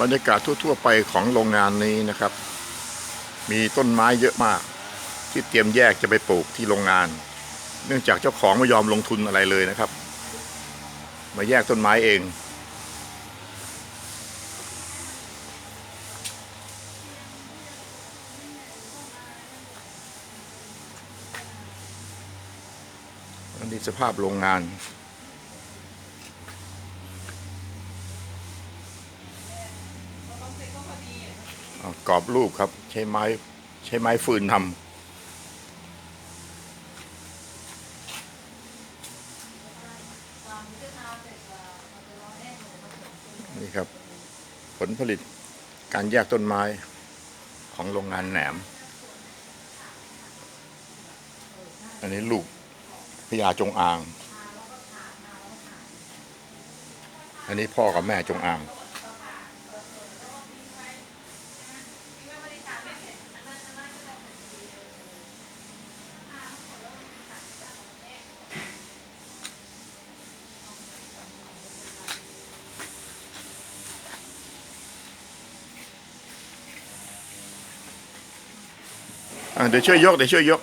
บรรยากาศทั่ว ๆ ไปของโรงงานนี้นะครับ มีต้นไม้เยอะมาก ที่เตรียมแยกจะไปปลูกที่โรงงาน เนื่องจากเจ้าของไม่ยอมลงทุนอะไรเลยนะครับ มาแยกต้นไม้เอง อันนี้สภาพโรงงาน กรอบรูปครับ ใช้ไม้ใช้ไม้ฟืนทำนี่ครับ ผลผลิตการแยกต้นไม้ของโรงงานแหนม อันนี้ลูกพญาจงอาง อันนี้พ่อกับแม่จงอาง อะเดี๋ยวช่วยยกเดี๋ยวช่วยยก